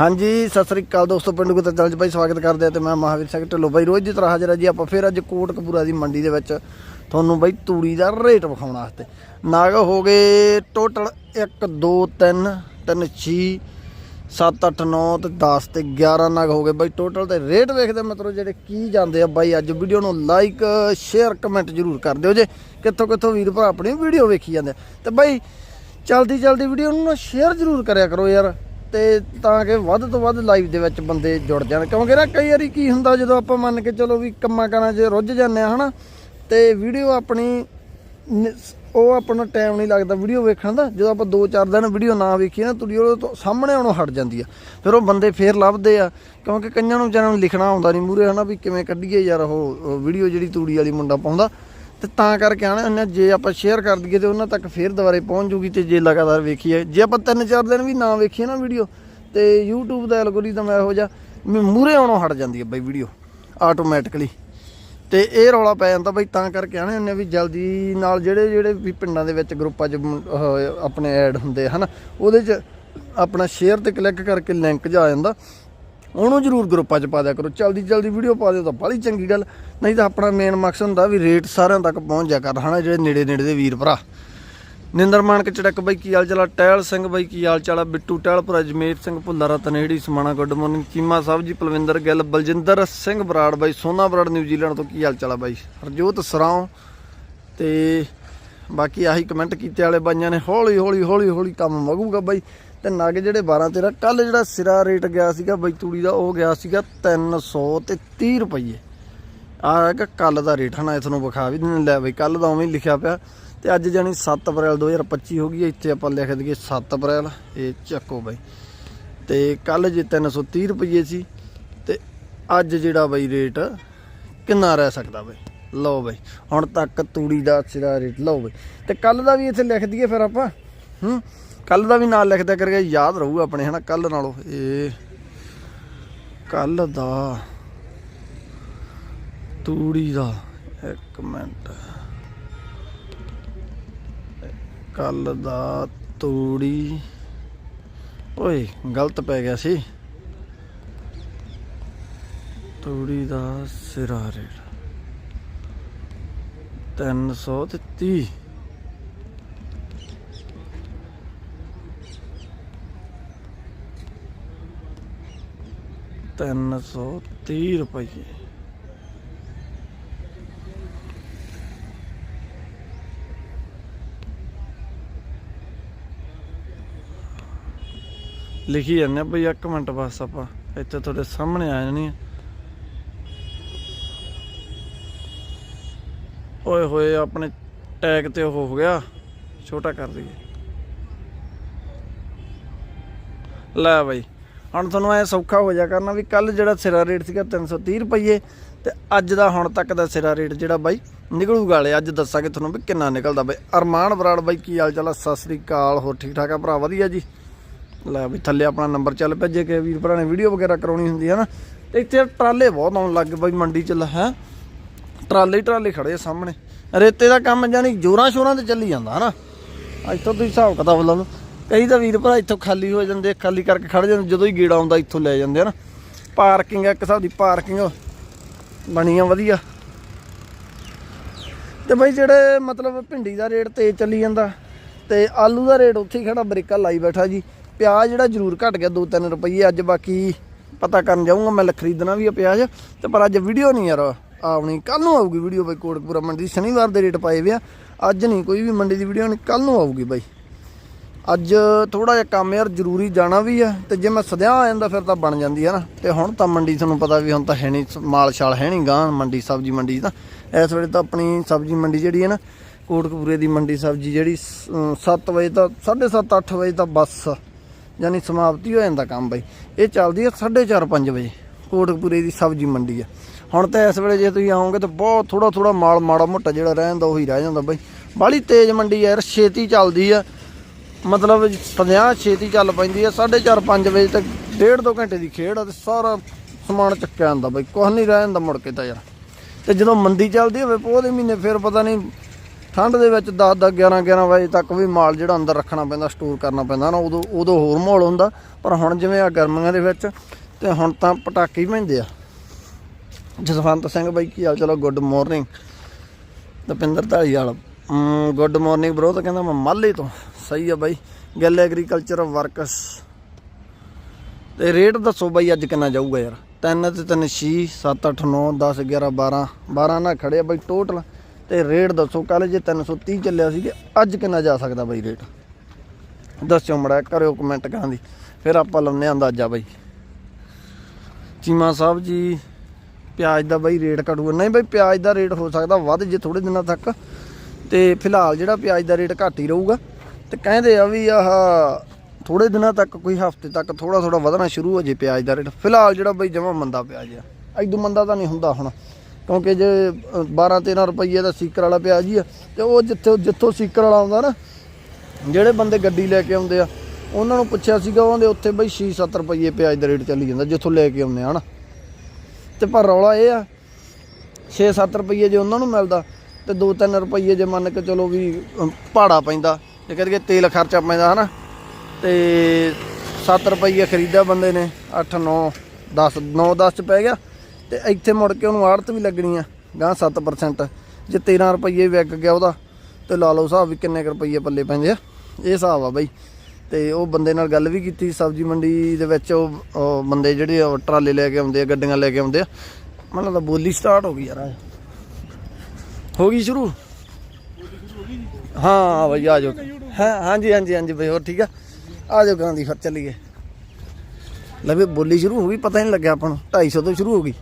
ਹਾਂਜੀ, ਸਤਿ ਸ੍ਰੀ ਅਕਾਲ ਦੋਸਤੋ, ਪਿੰਡ ਗੁੱਤਾ ਚੱਲ ਭਾਈ ਸਵਾਗਤ ਕਰਦੇ ਆ ਤੇ ਮੈਂ ਮਹਾਵੀਰ ਸਿੰਘ ਢਿੱਲੋਂ। ਬਾਈ ਰੋਜ਼ ਦੀ ਤਰ੍ਹਾਂ ਹਾਜ਼ਰ ਆ ਜੀ ਆਪਾਂ, ਫਿਰ ਅੱਜ ਕੋਟਕਪੂਰਾ ਦੀ ਮੰਡੀ ਦੇ ਵਿੱਚ ਤੁਹਾਨੂੰ ਬਾਈ ਤੂੜੀ ਦਾ ਰੇਟ ਵਿਖਾਉਣ ਵਾਸਤੇ। ਨਾਗ ਹੋ ਗਏ ਟੋਟਲ 1 2 3 3 6 7 8 9 ਤੇ 10 ਤੇ 11 ਨਗ ਹੋ ਗਏ। ਬਾਈ ਟੋਟਲ ਤੇ ਰੇਟ ਵੇਖਦੇ ਮਤਲਬ ਜਿਹੜੇ ਕੀ ਜਾਂਦੇ ਆ। ਬਾਈ ਅੱਜ ਵੀਡੀਓ ਨੂੰ ਲਾਈਕ ਸ਼ੇਅਰ ਕਮੈਂਟ ਜਰੂਰ ਕਰ ਦਿਓ ਜੇ ਕਿੱਥੋਂ ਕਿੱਥੋਂ ਵੀਰ ਭਰਾ ਆਪਣੀ ਵੀਡੀਓ ਵੇਖੀ ਜਾਂਦੇ ਆ। ਤੇ ਬਾਈ ਚਲਦੀ ਜਲਦੀ ਵੀਡੀਓ ਨੂੰ ਸ਼ੇਅਰ ਜਰੂਰ ਕਰਿਆ ਕਰੋ ਯਾਰ। ਤੇ ਤਾਂ ਕਿ ਵੱਧ ਤੋਂ ਵੱਧ ਲਾਈਵ ਦੇ ਵਿੱਚ ਬੰਦੇ ਜੁੜ ਜਾਣ। ਕਿਉਂਕਿ ਨਾ ਕਈ ਵਾਰੀ ਕੀ ਹੁੰਦਾ ਜਦੋਂ ਆਪਾਂ ਮੰਨ ਕੇ ਚਲੋ ਵੀ ਕੰਮਾਂ ਕਾਰਾਂ 'ਚ ਰੁੱਝ ਜਾਂਦੇ ਆ, ਹਨਾ, ਤੇ ਵੀਡੀਓ ਆਪਣੀ ਨ- ਉਹ ਆਪਣਾ ਟਾਈਮ ਨਹੀਂ ਲੱਗਦਾ ਵੀਡੀਓ ਵੇਖਣ ਦਾ। ਜਦੋਂ ਆਪਾਂ 2-4 ਦਿਨ ਵੀਡੀਓ ਨਾ ਵੇਖੀਏ ਨਾ, ਤੁੜੀ ਉਹ ਤੋਂ ਸਾਹਮਣੇ ਆਉਣੋਂ ਹਟ ਜਾਂਦੀ ਆ। ਫਿਰ ਉਹ ਬੰਦੇ ਫੇਰ ਲੱਭਦੇ ਆ, ਕਿਉਂਕਿ ਕਈਆਂ ਨੂੰ ਵਿਚਾਰਿਆਂ ਨੂੰ ਲਿਖਣਾ ਆਉਂਦਾ ਨਹੀਂ ਮੂਰੇ ਹਨਾ, ਵੀ ਕਿਵੇਂ ਕੱਢੀਏ ਯਾਰ ਉਹ ਵੀਡੀਓ ਜਿਹੜੀ ਤੂੜੀ ਵਾਲੀ ਮੁੰਡਾ ਪਾਉਂਦਾ। ਤੇ ਤਾਂ ਕਰਕੇ ਆਣਾ ਉਹਨੇ, ਜੇ ਆਪਾਂ ਸ਼ੇਅਰ ਕਰ ਦਈਏ ਤੇ ਉਹਨਾਂ ਤੱਕ ਫੇਰ ਦੁਬਾਰੇ ਪਹੁੰਚ ਜੂਗੀ ਤੇ ਜੇ ਲਗਾਤਾਰ ਵੇਖੀਏ। ਜੇ ਆਪਾਂ ਤਿੰਨ ਚਾਰ ਦਿਨ ਵੀ ਨਾ ਵੇਖੀਏ ਨਾ ਵੀਡੀਓ ਤੇ YouTube ਦਾ ਐਲਗੋਰਿਦਮ ਇਹੋ ਜਿਹਾ ਮੂਰੇ ਆਉਣੋਂ ਹਟ ਜਾਂਦੀ ਹੈ ਬਈ ਵੀਡੀਓ ਆਟੋਮੈਟਿਕਲੀ ਤੇ ਇਹ ਰੌਲਾ ਪੈ ਜਾਂਦਾ ਬਈ, ਤਾਂ ਕਰਕੇ ਆਣੇ ਹੁੰਨੇ ਵੀ ਜਲਦੀ ਨਾਲ ਜਿਹੜੇ ਜਿਹੜੇ ਵੀ ਪਿੰਡਾਂ ਦੇ ਵਿੱਚ ਗਰੁੱਪਾਂ 'ਚ ਆਪਣੇ ਐਡ ਹੁੰਦੇ ਆ, ਹਨਾ, ਉਹਦੇ 'ਚ ਆਪਣਾ ਸ਼ੇਅਰ ਤੇ ਕਲਿੱਕ ਕਰਕੇ ਲਿੰਕ ਜਾ ਜਾਂਦਾ। ਉਹਨੂੰ ਜਰੂਰ ਗਰੁੱਪਾਂ 'ਚ ਪਾ ਦਿਆ ਕਰੋ। ਜਲਦੀ ਜਲਦੀ ਵੀਡੀਓ ਪਾ ਦਿਓ ਤਾਂ ਬੜੀ ਚੰਗੀ ਗੱਲ। ਨਹੀਂ ਤਾਂ ਆਪਣਾ ਮੇਨ ਮਕਸਦ ਹੁੰਦਾ ਵੀ ਰੇਟ ਸਾਰਿਆਂ ਤੱਕ ਪਹੁੰਚ ਜਾ ਕਰ। ਹਨਾ ਜਿਹੜੇ ਨੇੜੇ ਨੇੜੇ ਦੇ ਵੀਰ ਭਰਾ। ਨਿੰਦਰ ਮਾਨਕ ਚੜਕ ਬਾਈ ਕੀ ਹਾਲ ਚਾਲ ਟਹਿਲ ਸਿੰਘ ਬਾਈ ਕੀ ਹਾਲ ਚਾਲ ਆ? ਬਿੱਟੂ ਟਹਿਲਪੁਰ ਅਜਮੇਰ ਸਿੰਘ ਭੁੱਲਰਾ ਤਨੇੜੀ ਸਮਾਣਾ, ਗੁੱਡ ਮਾਰਨਿੰਗ ਚੀਮਾ ਸਾਹਿਬ ਜੀ, ਪਲਵਿੰਦਰ ਗਿੱਲ, ਬਲਜਿੰਦਰ ਸਿੰਘ ਬਰਾੜ ਬਾਈ, ਸੋਨਾ ਬਰਾੜ ਨਿਊਜ਼ੀਲੈਂਡ ਤੋਂ ਕੀ ਹਾਲ ਚਾਲ ਆ ਬਾਈ? ਹਰਜੋਤ ਸਰਾਓ ਤੇ ਬਾਕੀ ਆਹੀ ਕਮੈਂਟ ਕੀਤੇ ਵਾਲੇ ਬਾਈਆਂ ਨੇ, ਹੌਲੀ ਹੌਲੀ ਹੌਲੀ ਹੌਲੀ ਕੰਮ ਵਗੂਗਾ ਬਾਈ। ਤੇ ਨਗ ਜਿਹੜੇ 12 13 ਕੱਲ ਜਿਹੜਾ ਸਿਰਾ ਰੇਟ ਗਿਆ ਸੀਗਾ ਬਈ ਤੂੜੀ ਦਾ, ਉਹ ਗਿਆ ਸੀਗਾ 300 ਤੇ 30 ਰੁਪਏ ਆ ਹੈਗਾ ਕੱਲ ਦਾ ਰੇਟ, ਹਨਾ ਨੂੰ ਵਿਖਾ ਵੀ ਲੈ ਬਈ ਕੱਲ ਦਾ ਉਵੇਂ ਹੀ ਲਿਖਿਆ ਪਿਆ। ਤੇ ਅੱਜ ਜਾਨੀ 7 ਅਪ੍ਰੈਲ 2025 ਹੋ ਗਈ ਹੈ। ਇੱਥੇ ਆਪਾਂ ਲਿਖ ਦਈਏ 7 ਅਪ੍ਰੈਲ, ਇਹ ਚੱਕੋ ਬਈ। ਤੇ ਕੱਲ ਜੇ 330 ਰੁਪਏ ਸੀ, ਤੇ ਅੱਜ ਜਿਹੜਾ ਬਈ ਰੇਟ, ਕਿੰਨਾ ਰਹਿ ਸਕਦਾ ਬਈ? ਲਓ ਬਈ, ਹੁਣ ਤੱਕ ਤੂੜੀ ਦਾ ਸਿਰਾ ਰੇਟ, ਲਓ ਬਈ। ਤੇ ਕੱਲ ਦਾ ਵੀ ਇੱਥੇ ਲਿਖ ਦਈਏ ਫਿਰ ਆਪਾਂ, ਹੂੰ। ਕੱਲ ਦਾ ਵੀ ਨਾਲ ਲਿਖਦਾ ਕਰਕੇ ਯਾਦ ਰਹੂਗਾ ਆਪਣੇ, ਹਨਾ ਕੱਲ ਨਾਲੋਂ। ਇਹ ਕੱਲ ਦਾ ਤੂੜੀ ਦਾ ਇੱਕ ਮਿੰਟ। ਕੱਲ ਦਾ ਤੂੜੀ। ਓਏ, ਗਲਤ ਪੈ ਗਿਆ ਸੀ। ਤੂੜੀ ਦਾ ਸਿਰਾ ਰੇਟ। 330 330 ਰੁਪਏ ਲਿਖੀ ਜਾਂਦੇ ਆ ਬਈ, ਇੱਕ ਮਿੰਟ ਬਸ ਆਪਾਂ, ਇੱਥੇ ਤੁਹਾਡੇ ਸਾਹਮਣੇ ਆ ਜਾਣੀ ਆ। ਓਏ ਹੋਏ, ਆਪਣੇ ਟੈਗ ਤੇ ਉਹ ਹੋ ਗਿਆ, ਛੋਟਾ ਕਰ ਦਈਏ। ਲੈ ਬਈ ਹੁਣ ਤੁਹਾਨੂੰ ਐ ਸੌਖਾ ਹੋ ਜਾ ਕਰਨਾ ਵੀ ਕੱਲ ਜਿਹੜਾ ਸਿਰਾ ਰੇਟ ਸੀਗਾ 330 ਰੁਪਏ ਤੇ ਅੱਜ ਦਾ ਹੁਣ ਤੱਕ ਦਾ ਸਿਰਾ ਰੇਟ ਜਿਹੜਾ ਬਾਈ ਨਿਕਲੂਗਾ ਵਾਲੇ ਅੱਜ ਦੱਸਾਂਗੇ ਤੁਹਾਨੂੰ ਵੀ ਕਿੰਨਾ ਨਿਕਲਦਾ ਬਾਈ। ਅਰਮਾਨ ਬਰਾੜ ਬਾਈ, ਕੀ ਹਾਲ ਚਾਲ ਆ? ਸਤਿ ਸ੍ਰੀ ਅਕਾਲ, ਹੋਰ ਠੀਕ ਠਾਕ ਆ ਭਰਾ? ਵਧੀਆ ਜੀ। ਲੈ ਵੀ ਥੱਲੇ ਆਪਣਾ ਨੰਬਰ ਚੱਲ ਪਿਆ, ਜੇ ਕਿ ਵੀਰ ਭਰਾ ਨੇ ਵੀਡੀਓ ਵਗੈਰਾ ਕਰਾਉਣੀ ਹੁੰਦੀ ਹੈ ਨਾ, ਤੇ ਇੱਥੇ ਟਰਾਲੇ ਬਹੁਤ ਆਉਣ ਲੱਗ ਗਏ ਬਾਈ ਮੰਡੀ ਚ ਹੈ। ਟਰਾਲੇ ਹੀ ਟਰਾਲੇ ਖੜੇ ਸਾਹਮਣੇ। ਰੇਤੇ ਦਾ ਕੰਮ ਜਾਨੀ ਜੋਰਾਂ ਸ਼ੋਰਾਂ ਤੇ ਚੱਲੀ ਜਾਂਦਾ, ਹਨਾ। ਤੋਂ ਤੁਸੀਂ ਹਿਸਾਬ ਕਿਤਾਬ ਲਾ ਲਓ। ਕਈ ਤਾਂ ਵੀਰ ਭਰਾ ਇੱਥੋਂ ਖਾਲੀ ਹੋ ਜਾਂਦੇ ਖਾਲੀ ਕਰਕੇ ਖੜ ਜਾਂਦੇ, ਜਦੋਂ ਹੀ ਗੇੜਾ ਆਉਂਦਾ ਇੱਥੋਂ ਲੈ ਜਾਂਦੇ ਹਨਾ ਪਾਰਕਿੰਗ ਇੱਕ ਹਿਸਾਬ ਦੀ ਪਾਰਕਿੰਗ ਬਣੀ ਆ, ਵਧੀਆ। ਤੇ ਬਈ ਜਿਹੜੇ ਮਤਲਬ ਭਿੰਡੀ ਦਾ ਰੇਟ ਤੇਜ਼ ਚੱਲੀ ਜਾਂਦਾ, ਤੇ ਆਲੂ ਦਾ ਰੇਟ ਉੱਥੇ ਹੀ ਖੜਾ ਬਰੇਕਾ ਲਾਈ ਬੈਠਾ ਜੀ। ਪਿਆਜ਼ ਜਿਹੜਾ ਜ਼ਰੂਰ ਘਟ ਗਿਆ 2-3 ਰੁਪਏ ਅੱਜ ਬਾਕੀ ਪਤਾ ਕਰਨ ਜਾਊਂਗਾ, ਮੈਂ ਖਰੀਦਣਾ ਵੀ ਆ ਪਿਆਜ਼, ਤੇ ਪਰ ਅੱਜ ਵੀਡੀਓ ਨਹੀਂ ਯਾਰ ਆਉਣੀ। ਕੱਲ ਨੂੰ ਆਊਗੀ ਵੀਡੀਓ ਬਈ ਕੋਟਕਪੂਰਾ ਮੰਡੀ ਦੀ ਸ਼ਨੀਵਾਰ ਦੇ ਰੇਟ ਪਾਏ ਵੇ ਆ। ਅੱਜ ਨਹੀਂ, ਕੋਈ ਵੀ ਮੰਡੀ ਦੀ ਵੀਡੀਓ ਨਹੀਂ ਕੱਲ ਨੂੰ ਆਊਗੀ ਬਾਈ। ਅੱਜ ਥੋੜਾ ਜਿਹਾ ਕੰਮ ਯਾਰ ਜ਼ਰੂਰੀ ਜਾਣਾ ਵੀ ਆ, ਤੇ ਜੇ ਮੈਂ ਸਦਿਆਂ ਆ ਜਾਂਦਾ ਫਿਰ ਤਾਂ ਬਣ ਜਾਂਦੀ ਹੈ ਨਾ। ਤੇ ਹੁਣ ਤਾਂ ਮੰਡੀ ਤੁਹਾਨੂੰ ਪਤਾ ਵੀ ਹੁਣ ਤਾਂ ਹੈ ਨਹੀਂ, ਮਾਲ ਛਾਲ ਹੈ ਨਹੀਂ ਗਾਂ ਮੰਡੀ, ਸਬਜ਼ੀ ਮੰਡੀ ਤਾਂ। ਇਸ ਵੇਲੇ ਤਾਂ ਆਪਣੀ ਸਬਜ਼ੀ ਮੰਡੀ ਜਿਹੜੀ ਹੈ ਨਾ, ਕੋਟਕਪੂਰੇ ਦੀ ਮੰਡੀ ਸਬਜ਼ੀ ਜਿਹੜੀ 7 ਵਜੇ ਤਾਂ 7:30 8 ਵਜੇ ਤਾਂ ਬੱਸ, ਯਾਨੀ ਸਮਾਪਤੀ ਹੋ ਜਾਂਦਾ ਕੰਮ ਬਾਈ। ਇਹ ਚੱਲਦੀ ਹੈ 4:30 5 ਵਜੇ, ਕੋਟਕਪੂਰੇ ਦੀ ਸਬਜ਼ੀ ਮੰਡੀ ਆ। ਹੁਣ ਤਾਂ ਇਸ ਵੇਲੇ ਜੇ ਤੁਸੀਂ ਆਓਗੇ ਤਾਂ ਬਹੁਤ ਥੋੜਾ ਥੋੜਾ ਮਾਲ ਮਾੜਾ ਮੋਟਾ ਜਿਹੜਾ ਰਹਿ ਜਾਂਦਾ ਉਹੀ ਰਹਿ ਜਾਂਦਾ ਬਾਈ। ਬਾਲੀ ਤੇਜ਼ ਮੰਡੀ ਯਾਰ, ਛੇਤੀ ਚੱਲਦੀ ਆ। ਮਤਲਬ 50 ਛੇਤੀ ਚੱਲ ਪੈਂਦੀ ਆ 4:30 5 ਵਜੇ ਤੱਕ, ਡੇਢ ਦੋ ਘੰਟੇ ਦੀ ਖੇਡ ਆ ਤੇ ਸਾਰਾ ਸਮਾਨ ਚੱਕਿਆ ਜਾਂਦਾ ਬਾਈ ਕੁਝ ਨਹੀਂ ਰਹਿ ਜਾਂਦਾ ਮੁੜ ਕੇ ਤਾਂ ਯਾਰ। ਤੇ ਜਦੋਂ ਮੰਦੀ ਚੱਲਦੀ ਹੋਵੇ, ਪੋਹ ਦੇ ਮਹੀਨੇ ਫਿਰ ਪਤਾ ਨਹੀਂ, ਠੰਡ ਦੇ ਵਿੱਚ 10 10 11 11 ਵਜੇ ਤੱਕ ਵੀ ਮਾਲ ਜਿਹੜਾ ਅੰਦਰ ਰੱਖਣਾ ਪੈਂਦਾ ਸਟੋਰ ਕਰਨਾ ਪੈਂਦਾ ਨਾ, ਉਦੋਂ ਉਦੋਂ ਹੋਰ ਮਾਹੌਲ ਹੁੰਦਾ। ਪਰ ਹੁਣ ਜਿਵੇਂ ਆ ਗਰਮੀਆਂ ਦੇ ਵਿੱਚ, ਤੇ ਹੁਣ ਤਾਂ ਪਟਾਕੇ ਹੀ ਪੈਂਦੇ ਆ। ਜਸਵੰਤ ਸਿੰਘ ਬਾਈ, ਕੀ ਹਾਲ ਚਲੋ good morning Dapinder Dhaliwal good morning bro ਤਾਂ ਕਹਿੰਦਾ ਮੈਂ ਮਾਲੇ ਤੋਂ। ਸਹੀ ਆ ਬਾਈ। ਗਿੱਲ ਐਗਰੀਕਲਚਰ ਵਰਕਸ ਤੇ ਰੇਟ ਦੱਸੋ ਬਾਈ ਅੱਜ ਕਿੰਨਾ ਜਾਊਗਾ ਯਾਰ? 3 ਤੇ 3 6 7 8 9 10 11 12 12 ਨਾਲ ਖੜੇ ਆ ਬਾਈ ਟੋਟਲ ਤੇ ਰੇਟ ਦੱਸੋ ਕੱਲ ਜੇ 330 ਚੱਲਿਆ ਸੀ ਤੇ ਅੱਜ ਕਿੰਨਾ ਜਾ ਸਕਦਾ ਬਾਈ ਰੇਟ ਦੱਸਿਓ ਮੜਾ ਕਰਿਓ ਕਮੈਂਟ ਕਰਾਂ ਦੀ। ਫਿਰ ਆਪਾਂ ਲਾਉਂਦੇ ਆਂ ਅੰਦਾਜ਼ਾ ਬਾਈ। ਚੀਮਾ ਸਾਹਿਬ ਜੀ, ਪਿਆਜ਼ ਦਾ ਬਾਈ ਰੇਟ ਘਟੂਗਾ। ਨਹੀਂ ਬਾਈ, ਪਿਆਜ਼ ਦਾ ਰੇਟ ਹੋ ਸਕਦਾ ਵੱਧ ਜੇ ਥੋੜੇ ਦਿਨਾਂ ਤੱਕ। ਤੇ ਫਿਲਹਾਲ ਜਿਹੜਾ ਪਿਆਜ਼ ਦਾ ਰੇਟ ਘੱਟ ਹੀ ਰਹੂਗਾ। ਤੇ ਕਹਿੰਦੇ ਆ ਵੀ ਆਹ ਥੋੜੇ ਦਿਨਾਂ ਤੱਕ ਕੋਈ ਹਫ਼ਤੇ ਤੱਕ ਥੋੜਾ ਥੋੜਾ ਵਧਣਾ ਸ਼ੁਰੂ ਹੋ ਜੇ ਪਿਆਜ਼ ਦਾ ਰੇਟ ਫਿਲਹਾਲ ਜਿਹੜਾ ਬਈ ਜਮਾ ਮੰਦਾ ਪਿਆਜ਼ ਆ। ਐਦੋਂ ਮੰਦਾ ਤਾਂ ਨਹੀਂ ਹੁੰਦਾ ਹੁਣ ਕਿਉਂਕਿ ਜੇ 12 13 ਰੁਪਏ ਦਾ ਸੀਕਰ ਵਾਲਾ ਪਿਆਜ਼ ਹੀ ਆ ਤੇ ਉਹ ਜਿੱਥੇ ਜਿੱਥੋਂ ਸੀਕਰ ਵਾਲਾ ਆਉਂਦਾ ਨਾ ਜਿਹੜੇ ਬੰਦੇ ਗੱਡੀ ਲੈ ਕੇ ਆਉਂਦੇ ਆ ਉਹਨਾਂ ਨੂੰ ਪੁੱਛਿਆ ਸੀਗਾ ਉਹਦੇ ਉੱਥੇ ਬਈ 6-7 ਰੁਪਏ ਪਿਆਜ਼ ਦਾ ਰੇਟ ਚੱਲੀ ਜਾਂਦਾ ਜਿੱਥੋਂ ਲੈ ਕੇ ਆਉਂਦੇ ਆ ਹਨਾ। ਤੇ ਪਰ ਰੌਲਾ ਇਹ ਆ 6-7 ਰੁਪਏ ਜੇ ਉਹਨਾਂ ਨੂੰ ਮਿਲਦਾ ਤੇ 2-3 ਰੁਪਏ ਜੇ ਮੰਨ ਕੇ ਚਲੋ ਵੀ ਅਮ, ਭਾੜਾ ਪੈਂਦਾ ਜੇ ਕਰੀਏ ਤੇਲ ਖਰਚਾ ਪੈਂਦਾ, ਹਨਾ? ਤੇ 7 ਰੁਪਏ ਖਰੀਦਾ ਬੰਦੇ ਨੇ 8 9 10 9 10 ਚ ਪੈ ਗਿਆ। ਤੇ ਇੱਥੇ ਮੁੜ ਕੇ ਉਹਨੂੰ ਆੜਤ ਵੀ ਲੱਗਣੀ ਆ ਗਾਂ 7% ਜੇ 13 ਰੁਪਏ ਵਿਕ ਗਿਆ ਉਹਦਾ, ਤੇ ਲਾ ਲਓ ਹਿਸਾਬ ਵੀ ਕਿੰਨੇ ਕੁ ਰੁਪਏ ਪੱਲੇ ਪੈਂਦੇ ਆ। ਇਹ ਹਿਸਾਬ ਆ ਬਾਈ। ਤੇ ਉਹ ਬੰਦੇ ਨਾਲ ਗੱਲ ਵੀ ਕੀਤੀ, ਸਬਜ਼ੀ ਮੰਡੀ ਦੇ ਵਿੱਚ ਉਹ ਬੰਦੇ ਜਿਹੜੇ ਟਰਾਲੇ ਲੈ ਕੇ ਆਉਂਦੇ ਆ, ਗੱਡੀਆਂ ਲੈ ਕੇ ਆਉਂਦੇ ਆ। ਮੈਨੂੰ ਲੱਗਦਾ ਬੋਲੀ ਸਟਾਰਟ ਹੋ ਗਈ ਯਾਰ ਹੋ ਗਈ ਸ਼ੁਰੂ? ਹਾਂ, ਬਈ ਆ ਜਾਓ। ਹਾਂ ਹਾਂਜੀ ਹਾਂਜੀ ਹਾਂਜੀ ਬਈ ਹੋਰ ਠੀਕ ਆ? ਆ ਜਾਓ ਗਾਂ ਦੀ ਫਿਰ ਚੱਲੀਏ। ਲੈ ਵੀ ਬੋਲੀ ਸ਼ੁਰੂ ਹੋ ਗਈ ਪਤਾ ਨਹੀਂ ਲੱਗਿਆ ਆਪਾਂ ਨੂੰ। 250 ਤੋਂ ਸ਼ੁਰੂ ਹੋ ਗਈ।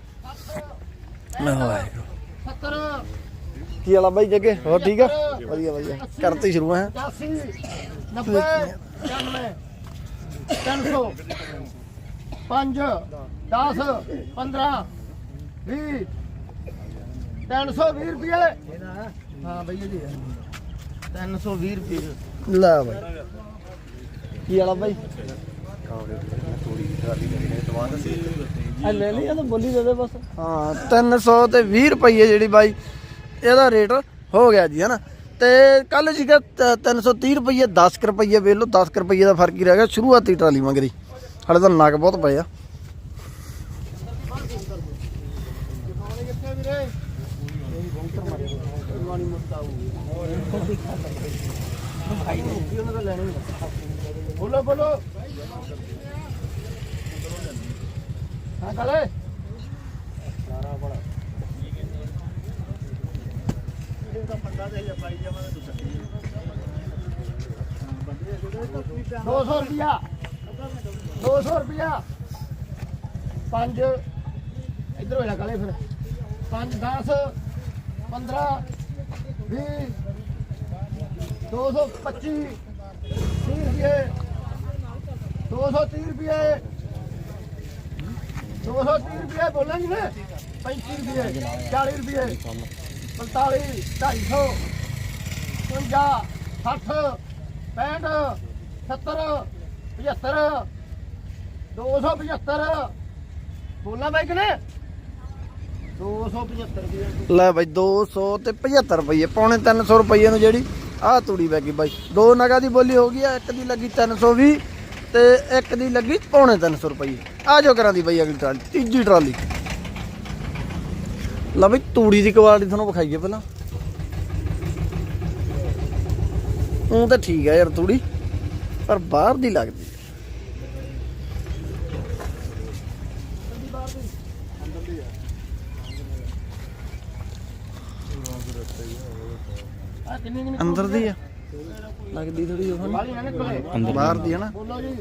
ਮੈਂ ਵਾਹਿਗੁਰੂ। 70 ਕੀ ਵਾਲਾ ਬਾਈ ਜੱਗੇ? ਹੋਰ ਠੀਕ ਆ? ਵਧੀਆ ਵਧੀਆ। ਕਰਤੇ ਸ਼ੁਰੂ ਹੈ? 80 90 95 300 5 10 15 20 320 ਰੁਪਏ ਹਾਂ ਭਈਆ ਜੀ 320 ਰੁਪਏ। ਲੈ ਬਾਈ। ਕੀ ਵਾਲਾ ਬਾਈ? ਆ ਲੈ ਲਈ ਇਹ ਤਾਂ ਬੋਲੀ ਦੇ ਦੇ ਬਸ। ਹਾਂ 300 ਤੇ 20 ਰੁਪਏ ਜਿਹੜੀ ਬਾਈ ਇਹਦਾ ਰੇਟ ਹੋ ਗਿਆ ਜੀ ਹਨਾ? ਤੇ ਕੱਲ ਸੀਗਾ ਤ- 330 ਰੁਪਏ 10 ਕੁ ਰੁਪਏ ਵੇਖ ਲਓ 10 ਕੁ ਰੁਪਏ ਦਾ ਫ਼ਰਕ ਹੀ ਰਹਿ ਗਿਆ ਸ਼ੁਰੂਆਤੀ ਟਰਾਲੀ ਮੰਗਰੀ ਹਲੇ ਤਾਂ ਨਗ ਬਹੁਤ ਪਏ ਆ। ਬੋਲੋ ਬੋਲੋ ਹਾਂ ਕਾਲੇ ਦੋ ਸੌ ਰੁਪਿਆ ਦੋ ਸੌ ਰੁਪਿਆ ਪੰਜ ਇਧਰ ਹੋ ਜਾ ਕਾਲੇ ਫਿਰ ਪੰਜ 10 15 20 225 30 ਰੁਪਏ 230 ਰੁਪਏ। 230 ਰੁਪਏ ਬੋਲਾਂਗੇ ਨਾ 35 ਰੁਪਏ 40 ਰੁਪਏ 45 250 50 60 65 70 75 275 ਬੋਲਾਂ ਬਾਈ ਕਿਨੇ? 275 ਰੁਪਏ। ਲੈ ਬਾਈ 200 ਤੇ 75 ਰੁਪਏ, ਪੌਣੇ 300 ਰੁਪਏ ਨੂੰ ਜਿਹੜੀ ਆਹ ਤੂੜੀ ਪੈ ਗਈ ਬਾਈ। ਦੋ ਨਗਾ ਦੀ ਬੋਲੀ ਹੋ ਗਈ ਆ, ਇੱਕ ਦੀ ਲੱਗੀ 320 ਤੇ ਇੱਕ ਦੀ ਲੱਗੀ ਪੌਣੇ 300 ਰੁਪਏ। ਆ ਜੋ ਕਰਾਂ ਦੀ ਬਾਈ ਅਗਲੀ ਟਰਾਲੀ, ਤੀਜੀ ਟਰਾਲੀ। ਲੈ ਬਈ, ਤੂੜੀ ਦੀ ਕੁਆਲਿਟੀ ਤੁਹਾਨੂੰ ਵਿਖਾਈਏ ਪਹਿਲਾਂ। ਉਹ ਤਾਂ ਠੀਕ ਆ ਯਾਰ ਤੂੜੀ, ਪਰ ਬਾਹਰ ਦੀ ਲੱਗਦੀ। ਅੰਦਰ ਦੀ ਆ। ਲੱਗਦੀ ਥੋੜੀ ਉਹ। ਵਾਲੀ ਨਾ ਨਿਕਲੇ ਬਾਹਰ ਦੀ ਹੈ ਨਾ। ਬੋਲੋ ਜੀ।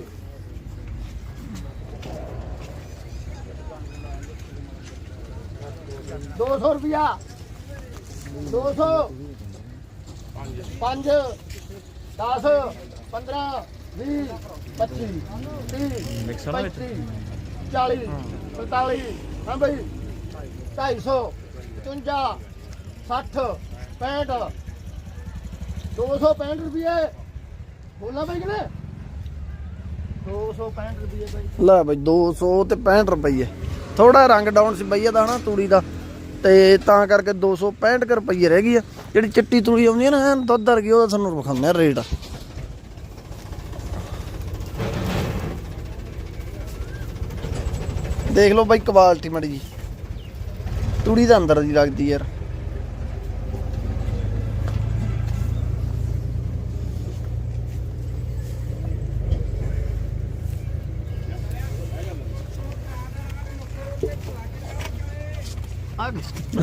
ਦੋ ਸੌ ਰੁਪਿਆ ਦੋ ਸੌ। ਪੰਜ। 10 15 20 25 30 35 40 45 ਹਾਂ ਬਈ 250 55 60 65 265 ਰੁਪਏ। ਬੋਲਾ ਬਈ ਕਿਨੇ 265 ਰੁਪਏ ਬਾਈ। ਲੈ ਬਈ 200 ਤੇ 65 ਰੁਪਏ ਥੋੜਾ ਰੰਗ ਡਾਊਨ ਸੀ ਬਈਆ ਦਾ ਹਨਾ, ਤੂੜੀ ਦਾ। ਤੇ ਤਾਂ ਕਰਕੇ 265 ਕੁ ਰੁਪਏ ਰਹਿ ਗਈ ਆ। ਜਿਹੜੀ ਚਿੱਟੀ ਤੂੜੀ ਆਉਂਦੀ ਆ ਨਾ, ਐਨ ਦੁੱਧ ਵਰਗੀ, ਉਹਦਾ ਤੁਹਾਨੂੰ ਵਿਖਾਉਂਦੇ ਆ ਰੇਟ। ਦੇਖ ਲਓ ਬਾਈ ਕੁਆਲਿਟੀ ਮੜੀ ਜੀ। ਤੂੜੀ ਦਾ ਅੰਦਰ ਦੀ ਲੱਗਦੀ ਯਾਰ।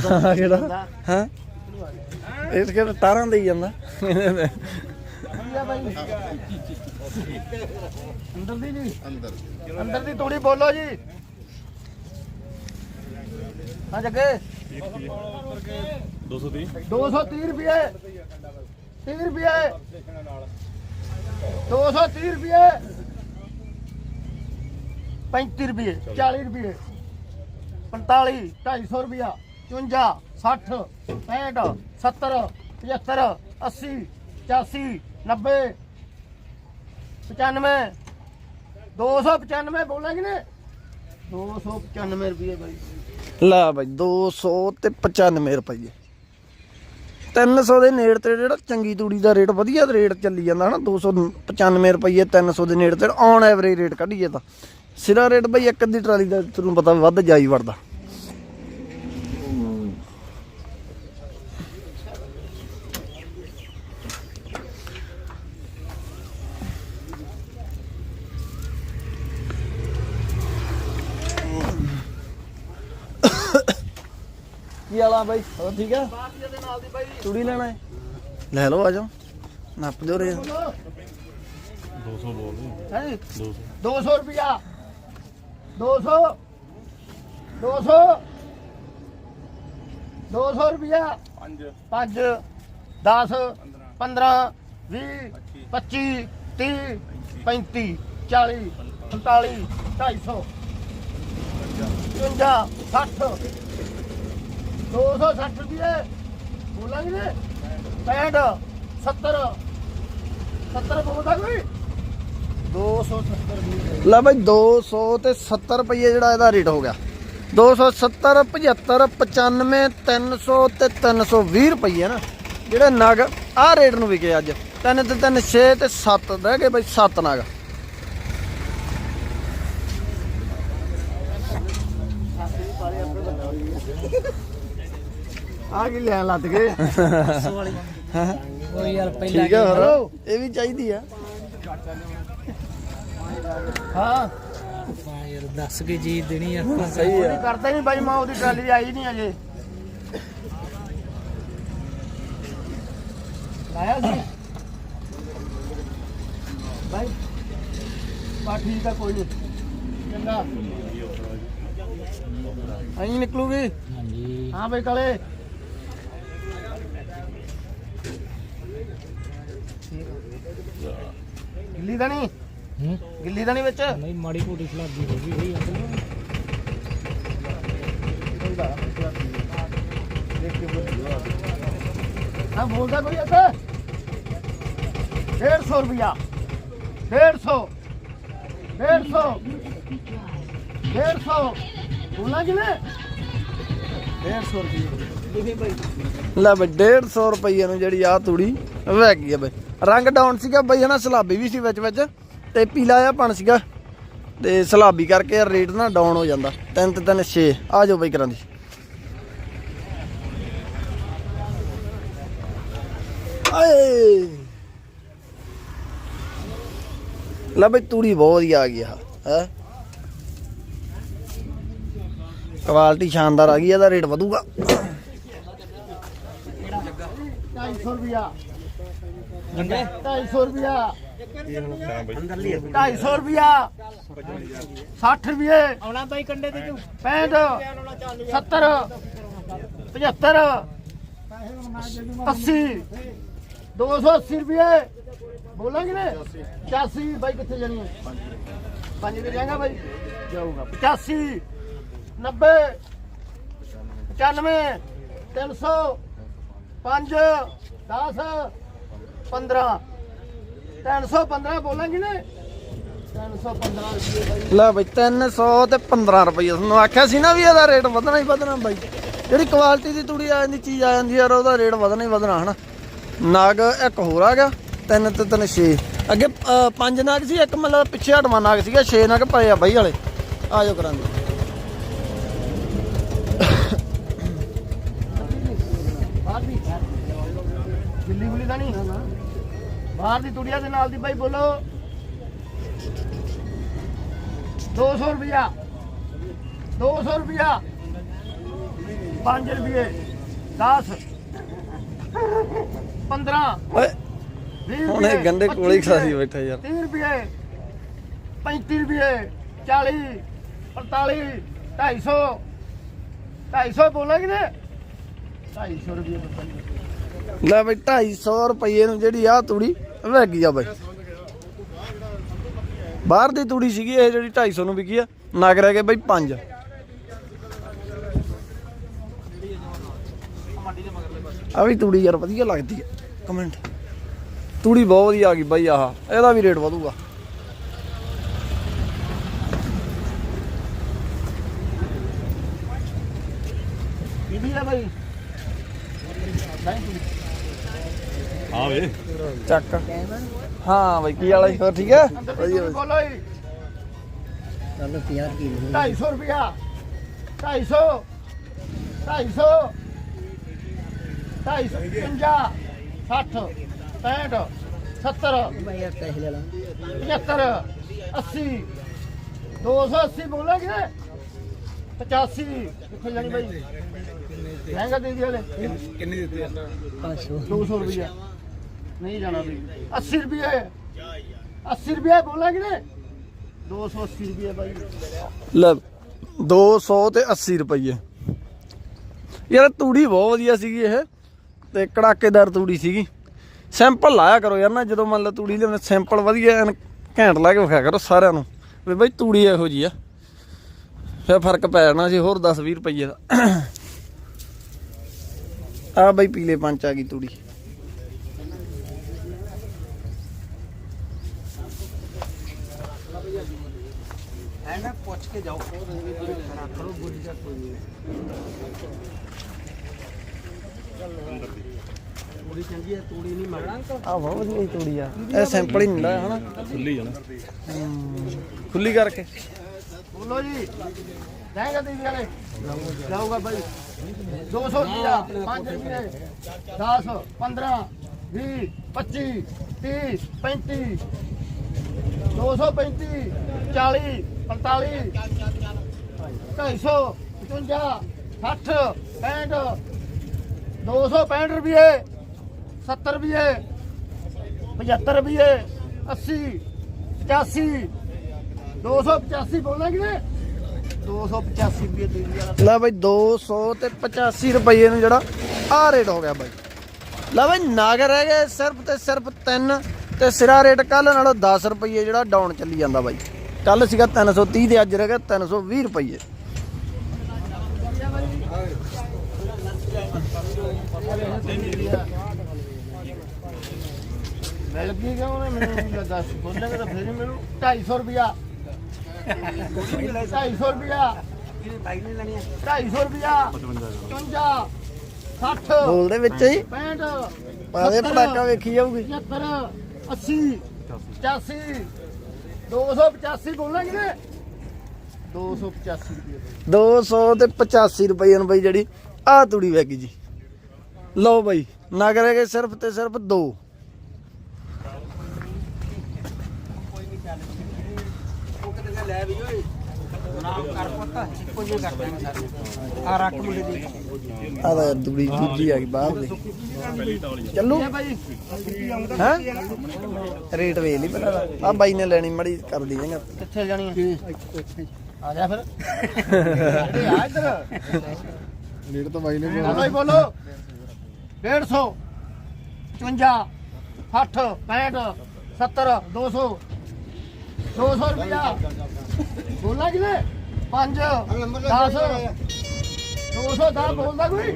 ਗਈ ਆ ਕਿਹੜਾ? ਹਾਂ? ਇਸ ਕੇ ਤਾਰਾਂ ਦੇਈ ਜਾਂਦਾ। ਅੰਦਰ ਦੀ ਜੀ ਅੰਦਰ ਅੰਦਰ ਦੀ ਤੋੜੀ ਬੋਲੋ ਜੀ। ਹਾਂ ਜੱਗੇ। 230 230 ਰੁਪਏ। 30 ਰੁਪਏ। 230 ਰੁਪਏ। 35 ਰੁਪਏ 40 ਰੁਪਏ। 45 250 ਰੁਪਿਆ 54 60 65 70 75 80 85 90 95 295 ਬੋਲਾਂਗੇ ਨੇ 295 ਰੁਪਏ ਬਾਈ। ਲੈ ਬਾਈ 200 ਤੇ 95 ਰੁਪਏ 300 ਦੇ ਨੇੜ ਤੇ ਜਿਹੜਾ ਚੰਗੀ ਤੂੜੀ ਦਾ ਰੇਟ ਵਧੀਆ ਰੇਟ ਚੱਲੀ ਜਾਂਦਾ ਹਨਾ 295 ਰੁਪਏ 300 ਦੇ ਨੇੜ ਤੇ, ਔਨ ਐਵਰੇਜ ਰੇਟ ਕੱਢੀਏ ਤਾਂ। ਸਿਰਾ ਰੇਟ ਬਾਈ ਇੱਕ ਅੱਧੀ ਟਰਾਲੀ ਦਾ ਤੁਹਾਨੂੰ ਪਤਾ ਵੱਧ ਜਾਈ ਵੜਦਾ। ਕੀ ਹਾਲਾ ਬਾਈ? ਹੋਰ ਠੀਕ ਆ? ਬਾਤੀਆ ਦੇ ਨਾਲ ਦੀ ਬਾਈ ਤੂੜੀ ਲੈਣਾ ਹੈ? ਲੈ ਲਓ ਆ ਜਾਓ। ਨੱਪ ਦਿਓ ਰੇ 200 ਬੋਲ ਹੈ? 200 200 ਰੁਪਿਆ 200 200 200 ਰੁਪਿਆ 5 5 10 15 20 25 30 35 40 45 250 55 60 260 ਰੁਪਏ ਬੋਲਾਂਗੇ ਨੇ 65 70 70 ਬੋਲਦਾ ਕੋਈ? 270 ਲੈ ਬਾਈ 200 ਤੇ 70 ਰੁਪਏ ਜਿਹੜਾ ਇਹਦਾ ਰੇਟ ਹੋ ਗਿਆ। 270 75 95 300 ਤੇ 320 ਰੁਪਏ ਨਾ। ਜਿਹੜੇ ਨਗ, ਆਹ ਰੇਟ ਨੂੰ ਵਿਕੇ ਅੱਜ। ਤਿੰਨ ਤੇ ਤਿੰਨ 6 ਤੇ 7 ਰਹਿ ਗਏ ਬਾਈ 7 ਨਗ। ਆ ਕੀ ਲੈਣ ਲੱਗ ਗਏ? ਉਹ ਯਾਰ ਪਹਿਲਾਂ ਠੀਕ ਆ ਫਿਰ ਇਹ ਵੀ ਚਾਹੀਦੀ ਆ। ਹਾਂ। ਹਾਂ ਯਾਰ ਦੱਸ ਕੇ ਜੀ ਦੇਣੀ ਆਪਾਂ ਸਹੀ ਉਹਦੀ ਕਰਦਾ ਨਹੀਂ ਬਾਈ ਮਾਂ ਉਹਦੀ ਟਰਾਲੀ ਆਈ ਨਹੀਂ ਅਜੇ। ਲਾਇਆ ਸੀ? ਬਾਈ ਬਾ ਠੀਕ ਆ ਕੋਈ ਨਹੀਂ। ਚੰਗਾ। ਐਂ ਨਿਕਲੂਗੀ? ਹਾਂਜੀ। ਹਾਂ ਬਈ ਕਾਲੇ। ਗਿੱਲੀ ਤਾਂ ਨਹੀਂ? ਹੂੰ? ਗਿੱਲੀ ਤਾਂ ਨਹੀਂ ਵਿੱਚ? ਨਹੀਂ ਮਾੜੀ ਮੋਟੀ ਖਲਾਬੀ ਹੋ ਗਈ ਹੋਈ ਅੰਕਲ ਹਾਂ ਬੋਲਦਾ ਕੋਈ ਇੱਥੇ? 150 ਰੁਪਿਆ 150 150 150 ਬੋਲਾਂ ਕਿਨੇ 150 ਰੁਪਏ ਲੈ ਬਈ 150 ਰੁਪਏ ਨੂੰ ਜਿਹੜੀ ਆ ਤੂੜੀ ਵਹਿ ਗਈ ਆ ਬਈ। ਰੰਗ ਡਾਊਨ ਸੀਗਾ ਬਈ, ਹਨਾ, ਸਲਾਬੀ ਵੀ ਸੀ ਵਿੱਚ ਵਿੱਚ, ਤੇ ਪੀਲਾ ਆ ਪਣ ਸੀਗਾ। ਤੇ ਸਲਾਬੀ ਕਰਕੇ ਰੇਟ ਨਾ ਡਾਊਨ ਹੋ ਜਾਂਦਾ। ਤਿੰਨ ਤੇ ਤਿੰਨ 6 ਆ ਜਾਓ ਬਈ ਕਰਾਂ ਦੀ ਆਏ! ਲੈ ਬਈ, ਤੂੜੀ ਬਹੁਤ ਵਧੀਆ ਆ ਗਈ ਆ, ਹੈ? ਕੁਆਲਿਟੀ ਸ਼ਾਨਦਾਰ ਆ ਗਈ, ਇਹਦਾ ਰੇਟ ਵਧੂਗਾ। 250 ਰੁਪਿਆ ਗੰਡੇ 250 ਰੁਪਿਆ 250 ਰੁਪਿਆ 60 ਰੁਪਏ। ਆਉਣਾ ਬਾਈ ਕੰਡੇ ਤੇ ਤੂੰ। 65 70 75 80 280 ਰੁਪਏ। ਬੋਲਾਂਗੇ ਨੇ? 85 ਬਾਈ ਕਿੱਥੇ ਜਾਣੀ ਹੈ? ਪੰਜ ਤੇ ਜਾਏਗਾ ਬਾਈ? ਜਾਊਗਾ। 85 90 95 300 5 10 15 315 ਬੋਲਾਂਗੇ ਨੇ। 315 ਰੁਪਏ ਬਾਈ। ਲੈ ਬਈ 300 ਤੇ 15 ਰੁਪਏ। ਤੁਹਾਨੂੰ ਆਖਿਆ ਸੀ ਨਾ ਵੀ ਇਹਦਾ ਰੇਟ ਵਧਣਾ ਹੀ ਵਧਣਾ ਬਾਈ। ਜਿਹੜੀ ਕੁਆਲਿਟੀ ਦੀ ਤੂੜੀ ਆ ਜਾਂਦੀ ਚੀਜ਼ ਆ ਜਾਂਦੀ ਯਾਰ ਉਹਦਾ ਰੇਟ ਵਧਣਾ ਹੀ ਵਧਣਾ ਹਨਾ? ਨਾਗ ਇੱਕ ਹੋਰ ਆ ਗਿਆ ਤਿੰਨ ਤੇ ਤਿੰਨ ਛੇ। ਅੱਗੇ ਅ, ਪੰਜ ਨਾਗ ਸੀ ਇੱਕ ਮਤਲਬ ਪਿੱਛੇ ਹਟਵਾ ਨਾਗ ਸੀਗਾ ਛੇ ਨਾਗ ਪਏ ਆ ਬਾਈ ਵਾਲੇ। ਆ ਜਾਓ ਕਰਾਂਗੇ। ਦਿੱਲੀ ਗੁਲੀ ਦਾ ਨਹੀਂ। ਬਾਹਰ ਦੀ ਤੁੜੀਆਂ ਦੇ ਨਾਲ ਦੀ ਬਾਈ ਬੋਲੋ। 200 ਰੁਪਿਆ 200 ਰੁਪਿਆ 5 ਰੁਪਏ। 10 15 ਓਏ 20 ਹੁਣ ਇਹ ਗੰਡੇ ਕੋਲੇ ਹੀ 25 ਖਾਸੀ ਬੈਠਾ ਯਾਰ। 30 ਰੁਪਏ। 35 ਰੁਪਏ। 40 45 250 250 ਬੋਲਾਂਗੇ ਨੇ 250 ਰੁਪਏ। ਲੈ ਬਈ 250 ਰੁਪਏ ਨੂੰ ਜਿਹੜੀ ਆ ਤੂੜੀ ਲੱਗ ਗਿਆ ਬਾਈ। ਬਾਹਰ ਦੀ ਤੂੜੀ ਸੀਗੀ, ਇਹ ਜਿਹੜੀ 250 ਨੂੰ ਵਿਕੀ ਆ। ਨਗ ਰਹਿ ਗਏ ਬਈ 5 ਆ ਵੀ ਤੂੜੀ ਯਾਰ ਵਧੀਆ ਲੱਗਦੀ ਹੈ ਕਮੈਂਟ ਤੂੜੀ ਬਹੁਤ ਵਧੀਆ ਆ ਗਈ ਬਾਈ ਆਹ। ਇਹਦਾ ਵੀ ਰੇਟ ਵਧੂਗਾ। ਕਿਹਦੀ ਆ ਬਾਈ? ਹਾਂ ਵੇ। ਚੱਕ। ਹਾਂ ਬਾਈ ਕੀ ਵਾਲਾ ਹੋਰ ਠੀਕ ਹੈ ਬੋਲੋ ਜੀ। ਚੱਲ 50 ਕੀ 250 ਰੁਪਿਆ 250 250 250 50 60 65 70 ਮੈਂ ਯਾਰ ਕਹਿ ਲੈ ਲਾਂ। 75 80 280 ਬੋਲਾਂਗੇ। ਨੇ 85 ਕਿੱਥੇ ਜਾਣੀ ਬਾਈ? ਮਹਿੰਗਾ ਦੇ ਦੀ ਹਲੇ। ਕਿੰਨੇ ਦਿੱਤੇ ਆ? 500 200 ਰੁਪਿਆ ਨਹੀਂ ਜਾਣਾ ਬਈ। 80 ਰੁਪਏ 80 ਰੁਪਏ ਬੋਲਾਂਗੇ ਨੇ 280 ਰੁਪਏ ਬਾਈ। ਲੈ 200 ਤੇ 80 ਰੁਪਏ ਯਾਰ ਤੂੜੀ ਬਹੁਤ ਵਧੀਆ ਸੀਗੀ ਇਹ ਤੇ ਕੜਾਕੇਦਾਰ ਤੂੜੀ ਸੀਗੀ। ਸੈਂਪਲ ਲਾਇਆ ਕਰੋ ਯਾਰ ਨਾ ਜਦੋਂ ਮੰਨ ਲਓ ਤੂੜੀ ਲਿਆਉਂਦੇ ਸੈਂਪਲ ਵਧੀਆ ਐਨ ਘੈਂਟ ਲਾ ਕੇ ਵਿਖਾਇਆ ਕਰੋ ਸਾਰਿਆਂ ਨੂੰ। ਵੀ ਬਈ ਤੂੜੀ ਇਹੋ ਜੀ ਆ। ਫਿਰ ਫ਼ਰਕ ਪੈ ਜਾਣਾ ਸੀ ਹੋਰ 10 20 ਰੁਪਏ ਦਾ। ਆ ਬਈ ਪੀਲੇ ਪੰਚ ਆ ਗਈ ਤੂੜੀ। ਐ ਨਾ ਪੁੱਛ ਕੇ ਜਾਓ ਕਰੋ ਬੋਲੀ ਦਾ ਕੋਈ ਤੂੜੀ ਚੰਗੀ ਹੈ ਤੂੜੀ ਨਹੀਂ ਮਰਨਾ ਆ ਬਹੁਤ ਵਧੀਆ ਜੀ ਤੂੜੀ ਆ। ਇਹ ਸੈਂਪਲ ਹੀ ਨਹੀਂ ਲਾਇਆ ਹਨਾ? ਖੁੱਲੀ ਜਾਣਾ ਖੁੱਲੀ ਕਰਕੇ। ਬੋਲੋ ਜੀ। ਜਾਏਗਾ ਦੀ ਵਾਲੇ? ਜਾਊਗਾ ਬਾਈ। 200 ਰੁਪਿਆ 5 ਰੁਪਏ 10 15 20 25 30 35 235 40 45 250 55 60 65 265 ਰੁਪਏ 70 ਰੁਪਏ 75 ਰੁਪਏ 80 85 285 ਬੋਲਣਾ ਨੇ 285 ਰੁਪਏ ਦੇ ਦਿਆ ਲੈ ਬਾਈ 200 ਤੇ 85 ਰੁਪਏ ਨੂੰ ਜਿਹੜਾ ਆ ਰੇਟ ਹੋ ਗਿਆ ਬਾਈ। ਲੈ ਬਾਈ ਨਾਗ ਰਹਿ ਗਏ ਸਿਰਫ ਤੇ ਸਿਰਫ 3 ਤੇ ਸਿਰਾ ਰੇਟ ਕੱਲ ਨਾਲੋਂ 10 ਰੁਪਏ ਜਿਹੜਾ ਡਾਊਨ ਚੱਲੀ ਜਾਂਦਾ ਬਾਈ। ਕੱਲ ਸੀਗਾ 330 ਤੇ ਅੱਜ ਰਹਿ ਗਿਆ 320 ਰੁਪਏ। ਮਿਲ ਗਈ ਕਿਉਂ? ਨੇ ਮੈਨੂੰ ਦੱਸ ਬੋਲੇਗਾ ਤਾਂ ਫੇਰ ਮੈਨੂੰ 250 ਰੁਪਿਆ 250 ਰੁਪਿਆ ਬਾਈਕ ਨਹੀਂ ਲੈਣੀ 250 ਰੁਪਿਆ 55 60 ਬੋਲਦੇ ਵਿੱਚ ਹੀ। 65 ਪਾਦੇ ਪਟਾਕਾ ਵੇਖੀ ਜਾਊਗੀ। 75 80 85 285 ਬੋਲਾਂਗੇ ਨੇ। 285 ਰੁਪਏ 200 ਤੇ 85 ਰੁਪਏ ਨੂੰ ਬਾਈ ਜਿਹੜੀ ਆ ਤੂੜੀ ਵੈਗੀ ਜੀ। ਲਓ ਬਾਈ ਨਗ ਰਹਿ ਗਏ ਸਿਰਫ ਤੇ ਸਿਰਫ 2 ਉਹ ਕਿਤੇ ਲੈ ਵੀ ਓਏ ਨਾਮ ਕਰ ਪਤਾ ਇੱਕੋ ਜਿਹਾ ਕਰ ਦਾਂਗੇ ਸਾਰੇ ਆ ਰੱਖ ਮੁੰਡੇ ਦੀ। ਆ ਤਾਂ ਤੂੜੀ ਦੂਜੀ ਆ ਗਈ ਬਾਹਰ ਦੀ। ਚੱਲੂ। ਇਹ ਬਾਈ ਹੈ? ਰੇਟ ਵੇਖ ਲਈ ਪਹਿਲਾਂ ਆ ਬਾਈ ਨੇ ਲੈਣੀ ਮੜੀ ਕਰ ਦੀ ਜਾਂਗਾ ਕਿੱਥੇ ਜਾਣੀ ਆ? ਜਾ ਫਿਰ। ਆ ਇੱਧਰ ਰੇਟ ਤਾਂ ਬਾਈ ਨੇ ਬੋਲੋ। ਬੋਲੋ 150 55 60 65 70 200 200 ਰੁਪਿਆ ਬੋਲਣਾ ਕਿਨੇ 5 10 210 ਬੋਲਦਾ ਕੋਈ?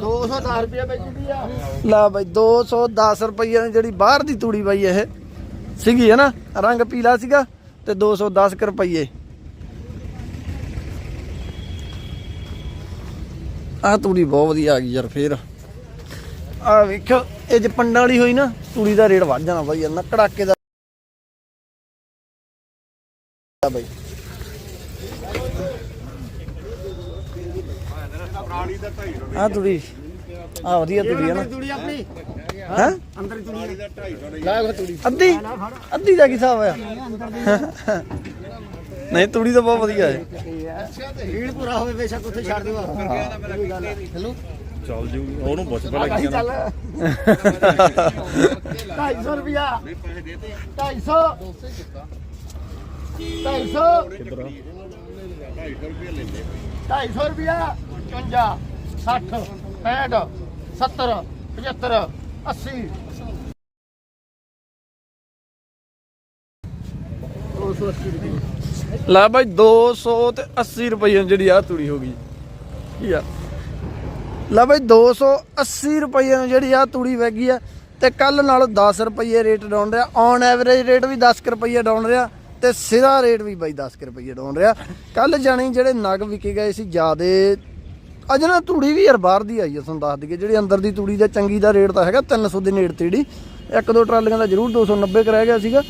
210 ਰੁਪਏ ਵੇਚਦੀ ਆ। ਲਾ ਬਾਈ 210 ਰੁਪਏ ਦੀ ਜਿਹੜੀ ਬਾਹਰ ਦੀ ਤੂੜੀ ਬਾਈ ਇਹ, ਸੀਗੀ ਹੈ ਨਾ? ਰੰਗ ਪੀਲਾ ਸੀਗਾ ਤੇ 210 ਰੁਪਏ ਆਹ ਤੂੜੀ ਬਹੁਤ ਵਧੀਆ ਆ ਗਈ ਯਾਰ, ਫੇਰ। ਆ ਵੇਖੋ ਇਹ ਜੇ ਪੰਡਾਂ ਵਾਲੀ ਹੋਈ ਨਾ, ਤੂੜੀ ਦਾ ਰੇਟ ਵੱਧ ਜਾਣਾ ਬਾਈ ਨਾ ਕੜਾਕੇ ਦਾ ਬਾਈ। ਆ ਤੂੜੀ ਆ ਵਧੀਆ ਤੂੜੀ ਹੈ ਨਾ। ਤੂੜੀ ਆਪਣੀ? ਹੈ? ਅੰਦਰ ਤੂੜੀ ਲਾ ਕੋ ਤੂੜੀ ਅੱਧੀ? ਅੱਧੀ ਦਾ ਕੀ ਹਿਸਾਬ ਹੋਇਆ ਨਹੀਂ ਤੂੜੀ ਤਾਂ ਬਹੁਤ ਵਧੀਆ ਹੈ। ਰੀੜ ਪੂਰਾ ਹੋਵੇ ਬੇਸ਼ੱਕ ਉੱਥੇ ਛੱਡ ਦਿਓ ਹੈਲੋ? ਚੱਲ ਜੂ ਉਹਨੂੰ ਪੁੱਛ ਪਹਿਲਾਂ ਕੀ ਚੱਲ। ਕਹਿੰਦਾ 250 ਰੁਪਿਆ 250 250 ਕਿੱਧਰ? ਆ 250 ਰੁਪਿਆ 55 60 65 70 75 80 280 ਰੁਪਏ ਲੈ ਬਾਈ 200 ਤੇ 80 ਰੁਪਏ ਜਿਹੜੀ ਆ ਤੂੜੀ ਹੋ ਗਈ। ਕੀ ਆ? ਲੈ ਬਾਈ 280 ਰੁਪਏ ਨੂੰ ਜਿਹੜੀ ਆ ਤੂੜੀ ਵੈਗੀ ਆ ਤੇ ਕੱਲ ਨਾਲੋਂ 10 ਰੁਪਏ ਰੇਟ ਡਾਊਨ ਰਿਹਾ ਔਨ ਐਵਰੇਜ ਰੇਟ ਵੀ 10 ਕੁ ਰੁਪਏ ਡਾਊਨ ਰਿਹਾ ਤੇ ਸਿਰਾ ਰੇਟ ਵੀ ਬਾਈ 10 ਕੁ ਰੁਪਏ ਡਾਊਨ ਰਿਹਾ। ਕੱਲ ਜਾਣੀ ਜਿਹੜੇ ਨਗ ਵਿਕੇ ਗਏ ਸੀ ਜਿਆਦੇ, ਅੱਜ ਨਾ ਤੂੜੀ ਵੀ ਯਾਰ ਬਾਹਰ ਦੀ ਆਈ ਆ, ਤੁਹਾਨੂੰ ਦੱਸ ਦਈਏ। ਜਿਹੜੀ ਅੰਦਰ ਦੀ ਤੂੜੀ ਦਾ ਚੰਗੀ ਦਾ ਰੇਟ ਤਾਂ ਹੈਗਾ 300 ਦੇ ਨੇੜੇ ਤੇੜੀ। ਇੱਕ ਦੋ ਟਰਾਲੀਆਂ ਦਾ ਜ਼ਰੂਰ 290 ਕ ਰਹਿ ਗਿਆ ਸੀਗਾ।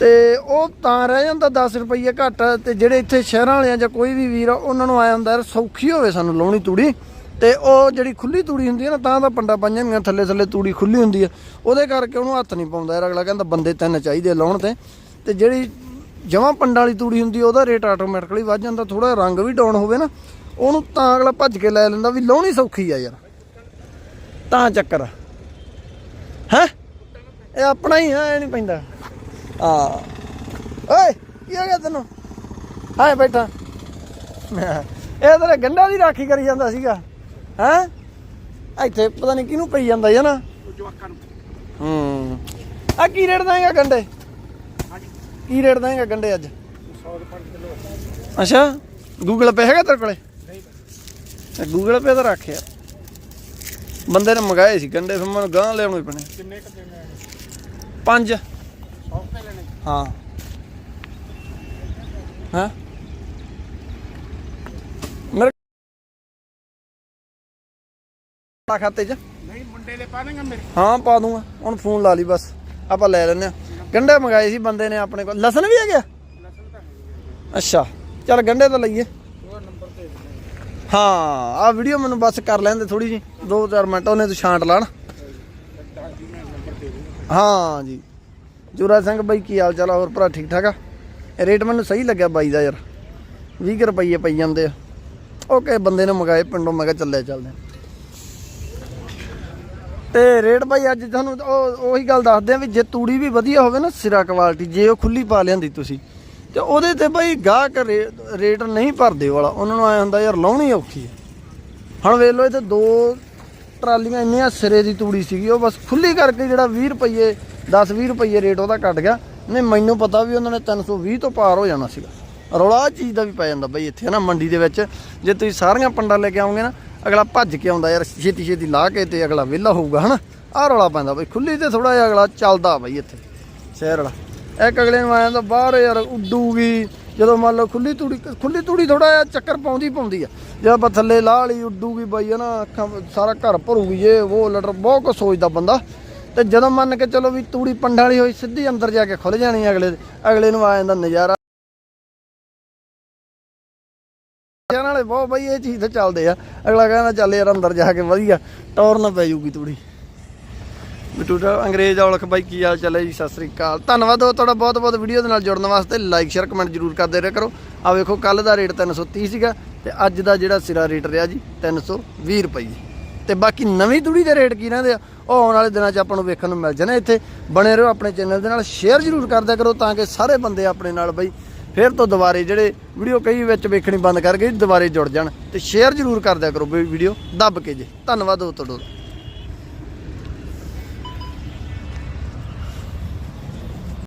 ਤੇ ਉਹ ਤਾਂ ਰਹਿ ਜਾਂਦਾ 10 ਰੁਪਏ ਘੱਟ, ਤੇ ਜਿਹੜੇ ਇੱਥੇ ਸ਼ਹਿਰਾਂ ਵਾਲਿਆਂ ਜਾਂ ਕੋਈ ਵੀ ਵੀਰ ਆ, ਉਹਨਾਂ ਨੂੰ ਆਇਆ ਹੁੰਦਾ ਯਾਰ ਸੌਖੀ ਹੋਵੇ ਸਾਨੂੰ ਲਾਉਣੀ ਤੂੜੀ। ਤੇ ਉਹ ਜਿਹੜੀ ਖੁੱਲੀ ਤੂੜੀ ਹੁੰਦੀ ਹੈ ਨਾ, ਤਾਂ ਤਾਂ ਪੰਡਾ ਪੰਜਾਂ ਦੀਆਂ ਥੱਲੇ ਥੱਲੇ ਤੂੜੀ ਖੁੱਲੀ ਹੁੰਦੀ ਆ। ਉਹਦੇ ਕਰਕੇ ਉਹਨੂੰ ਹੱਥ ਨਹੀਂ ਪਾਉਂਦਾ ਯਾਰ, ਅਗਲਾ ਕਹਿੰਦਾ ਬੰਦੇ ਤਿੰਨ ਚਾਹੀਦੇ ਲਾਉਣ ਤੇ। ਤੇ ਜਿਹੜੀ ਜਮਾਂ ਪੰਡਾਂ ਵਾਲੀ ਤੂੜੀ ਹੁੰਦੀ ਉਹਦਾ ਰੇਟ ਆਟੋਮੈਟਿਕਲੀ ਵੱਧ ਜਾਂਦਾ ਥੋੜਾ ਰੰਗ ਵੀ ਡਾਊਨ ਹੋਵੇ ਨਾ ਉਹਨੂੰ ਤਾਂ ਅਗਲਾ ਭੱਜ ਕੇ ਲੈ ਲੈਂਦਾ ਵੀ ਲਾਉਣੀ ਸੌਖੀ ਆ ਯਾਰ। ਤਾਂ ਚੱਕਰ ਹੈ? ਇਹ ਆਪਣਾ ਹੀ ਹੈ ਇਹ ਨਹੀਂ ਪੈਂਦਾ। ਆ ਓਏ ਕੀ ਹੋ ਗਿਆ ਤੈਨੂੰ? ਹਾਏ ਬੈਠਾ। ਇਹ ਤੇਰੇ ਗੰਡਾ ਦੀ ਰਾਖੀ ਕਰੀ ਜਾਂਦਾ ਸੀਗਾ। ਹੈ? ਇੱਥੇ ਪਤਾ ਨਹੀਂ ਕਿਹਨੂੰ ਪਈ ਜਾਂਦਾ ਹੈ ਨਾ। ਹੂੰ। ਆ ਕੀ ਰੇਟ ਦਾਂਗਾ ਗੰਡੇ ਕੀ ਰੇਟ ਦਾਂਗਾ ਗੰਡੇ ਅੱਜ? 100 ਅੱਛਾ ਗੂਗਲ ਪੇ ਹੈਗਾ ਤੇਰੇ ਕੋਲੇ? ਤੇ ਗੂਗਲ ਪੇ ਤਾਂ ਰੱਖਿਆ ਬੰਦੇ ਨੇ ਮੰਗਾਏ ਸੀ ਗੰਡੇ ਫਿਰ ਮੈਨੂੰ ਗਾਂ ਲਿਆਉਣੇ ਪੈਣੇ। ਕਿੰਨੇ ਕ ਦੇਣੇ ਪੰਜ। 100 ਰੁਪਏ ਲੈਣੇ ਹਾਂ। ਹਾਂ? ਮੇਰੇ ਖਾਤੇ 'ਚ। ਨਹੀਂ ਮੁੰਡੇ ਦੇ ਪਾਣਗੇ ਮੇਰੇ। ਹਾਂ ਪਾ ਦੂੰਗਾ। ਹੁਣ ਫੋਨ ਲਾ ਲਈ ਬਸ। ਆਪਾਂ ਲੈ ਲੈਨੇ ਆ ਗੰਡੇ ਮੰਗਾਏ ਸੀ ਬੰਦੇ ਨੇ ਆਪਣੇ ਕੋਲ। ਲਸਣ ਵੀ ਹੈਗਾ ਅੱਛਾ, ਚੱਲ ਗੰਡੇ ਤਾਂ ਲਈਏ। ਹਾਂ, ਆ ਵੀਡੀਓ ਮੈਨੂੰ ਬਸ ਕਰ ਲੈਂਦੇ ਥੋੜੀ ਜੀ 2-4 ਮਿੰਟ, ਉਹਨੇ ਤੂੰ ਛਾਂਟ ਲਾਣ। ਹਾਂ ਜੀ। ਜੁਰਾ ਸਿੰਘ ਬਾਈ, ਕੀ ਹਾਲ ਚਾਲ ਹੋਰ ਭਰਾ ਠੀਕ ਠਾਕ ਆ ਰੇਟ ਮੈਨੂੰ ਸਹੀ ਲੱਗਿਆ ਬਾਈ ਦਾ ਯਾਰ। 20 ਕੁ ਰੁਪਈਏ ਪਈ ਜਾਂਦੇ ਆ। ਓਕੇ ਬੰਦੇ ਨੇ ਮੰਗਾਏ, ਪਿੰਡੋਂ ਮੈਂ ਕਿਹਾ ਚੱਲੇ ਚੱਲਦੇ ਤੇ ਰੇਟ ਭਾਈ ਅੱਜ ਤੁਹਾਨੂੰ ਉਹ ਉਹੀ ਗੱਲ ਦੱਸਦੇ ਆ ਵੀ ਜੇ ਤੂੜੀ ਵੀ ਵਧੀਆ ਹੋਵੇ ਨਾ ਸਿਰਾ ਕੁਆਲਿਟੀ, ਜੇ ਉਹ ਖੁੱਲੀ ਪਾ ਲਿਆਂਦੀ ਤੁਸੀਂ, ਤੇ ਉਹਦੇ ਤੇ ਭਾਈ ਗਾਹਕ ਰੇ- ਰੇਟ ਨਹੀਂ ਭਰਦੇ ਵਾਲਾ, ਉਹਨਾਂ ਨੂੰ ਆਇਆ ਹੁੰਦਾ ਯਾਰ ਲਾਉਣੀ ਔਖੀ ਹੈ। ਹੁਣ ਵੇਖ ਲਓ ਇੱਥੇ ਦੋ ਟਰਾਲੀਆਂ ਇੰਨੀਆਂ ਸਿਰੇ ਦੀ ਤੂੜੀ ਸੀਗੀ, ਉਹ ਬਸ ਖੁੱਲੀ ਕਰਕੇ ਜਿਹੜਾ 20 ਰੁਪਏ 10 20 ਰੁਪਏ ਰੇਟ ਉਹਦਾ ਘਟ ਗਿਆ। ਨਹੀਂ, ਮੈਨੂੰ ਪਤਾ ਵੀ ਉਹਨਾਂ ਨੇ 320 ਤੋਂ ਪਾਰ ਹੋ ਜਾਣਾ ਸੀਗਾ। ਰੌਲਾ ਚੀਜ਼ ਦਾ ਵੀ ਪੈ ਜਾਂਦਾ ਬਈ ਇੱਥੇ ਨਾ, ਮੰਡੀ ਦੇ ਵਿੱਚ, ਜੇ ਤੁਸੀਂ ਸਾਰੀਆਂ ਪੰਡਾਂ ਲੈ ਕੇ ਆਉਂਗੇ ਨਾ ਅਗਲਾ ਭੱਜ ਕੇ ਆਉਂਦਾ ਯਾਰ, ਛੇਤੀ ਛੇਤੀ ਲਾ ਕੇ ਤੇ ਅਗਲਾ ਵਿਹਲਾ ਹੋਊਗਾ, ਹਨਾ? ਆਹ ਰੌਲਾ ਪੈਂਦਾ ਬਈ ਖੁੱਲੀ ਤੇ ਥੋੜਾ ਜਿਹਾ ਅਗਲਾ ਚੱਲਦਾ ਬਈ ਇੱਥੇ, ਸ਼ਹਿਰ ਵਾਲਾ। ਇੱਕ ਅਗਲੇ ਨੂੰ ਆਇਆ ਤਾਂ ਬਾਹਰ ਯਾਰ ਉੱਡੂਗੀ, ਜਦੋਂ ਮੰਨ ਲਓ ਖੁੱਲੀ ਤੂੜੀ ਖੁੱਲੀ ਤੂੜੀ ਥੋੜਾ ਜਿਹਾ ਚੱਕਰ ਪਾਉਂਦੀ ਪਾਉਂਦੀ ਆ। ਜਦੋਂ ਆਪਾਂ ਥੱਲੇ ਲਾਹ ਲਈ ਉੱਡੂਗੀ ਬਈ ਨਾ ਅੱਖਾਂ ਸਾਰਾ ਘਰ ਭਰੂਗੀ ਇਹ ਉਹ ਲਟਰ ਬਹੁਤ ਕੁਛ ਸੋਚਦਾ ਬੰਦਾ। ਤੇ ਜਦੋਂ ਮੰਨ ਕੇ ਚਲੋ ਵੀ ਤੂੜੀ ਪੰਡਾਂ ਵਾਲੀ ਹੋਈ, ਸਿੱਧੀ ਅੰਦਰ ਜਾ ਕੇ ਖੁੱਲ ਜਾਣੀ ਅਗਲੇ ਦੇ। ਅਗਲੇ ਨੂੰ ਆ ਜਾਂਦਾ ਨਜ਼ਾਰਾ। ਯਾਰ ਨਾਲੇ ਬਹੁਤ ਬਈ, ਇਹ ਚੀਜ਼ ਤੇ ਚੱਲਦੇ ਆ। ਅਗਲਾ ਕਹਿੰਦਾ ਚੱਲ ਯਾਰ ਅੰਦਰ ਜਾ ਕੇ ਵਧੀਆ, ਟੌਰ ਨਾ ਪੈ ਜੂਗੀ ਤੂੜੀ। ਬਟੂਟਾ ਅੰਗਰੇਜ਼ ਔਲਖ ਬਾਈ, ਕੀ ਹਾਲ ਚਾਲ ਜੀ? ਸਤਿ ਸ੍ਰੀ ਅਕਾਲ। ਧੰਨਵਾਦ ਹੋ ਤੁਹਾਡਾ ਬਹੁਤ ਬਹੁਤ ਵੀਡੀਓ ਦੇ ਨਾਲ ਜੁੜਨ ਵਾਸਤੇ। ਲਾਈਕ ਸ਼ੇਅਰ ਕਮੈਂਟ ਜਰੂਰ ਕਰਦੇ ਰਿਹਾ ਕਰੋ। ਆ ਵੇਖੋ ਕੱਲ ਦਾ ਰੇਟ 330 ਸੀਗਾ ਤੇ ਅੱਜ ਦਾ ਜਿਹੜਾ ਸਿਰਾ ਰੇਟ ਰਿਹਾ ਜੀ 320 ਰੁਪਏ ਤੇ ਬਾਕੀ ਨਵੀਂ ਤੂੜੀ ਦੇ ਰੇਟ ਕੀ ਰਹਿੰਦੇ ਆ, ਉਹ ਆਉਣ ਵਾਲੇ ਦਿਨਾਂ 'ਚ ਆਪਾਂ ਨੂੰ ਵੇਖਣ ਨੂੰ ਮਿਲ ਜਾਣਾ ਇੱਥੇ। ਬਣੇ ਰਹੋ ਆਪਣੇ ਚੈਨਲ ਦੇ ਨਾਲ ਸ਼ੇਅਰ ਜਰੂਰ ਕਰਦਿਆ ਕਰੋ ਤਾਂ ਕਿ ਸਾਰੇ ਬੰਦੇ ਆਪਣੇ ਨਾਲ ਬਈ ਫਿਰ ਤੋਂ ਦੁਬਾਰੇ ਜਿਹੜੇ ਵੀਡੀਓ ਕਈ ਵਿੱਚ ਵੇਖਣੀ ਬੰਦ ਕਰ ਗਏ ਦੁਬਾਰੇ ਜੁੜ ਜਾਣ ਤੇ ਸ਼ੇਅਰ ਜਰੂਰ ਕਰਦਿਆ ਕਰੋ ਵੀਡੀਓ, ਦੱਬ ਕੇ ਜੇ। ਧੰਨਵਾਦ ਹੋ ਤੁਹਾਡਾ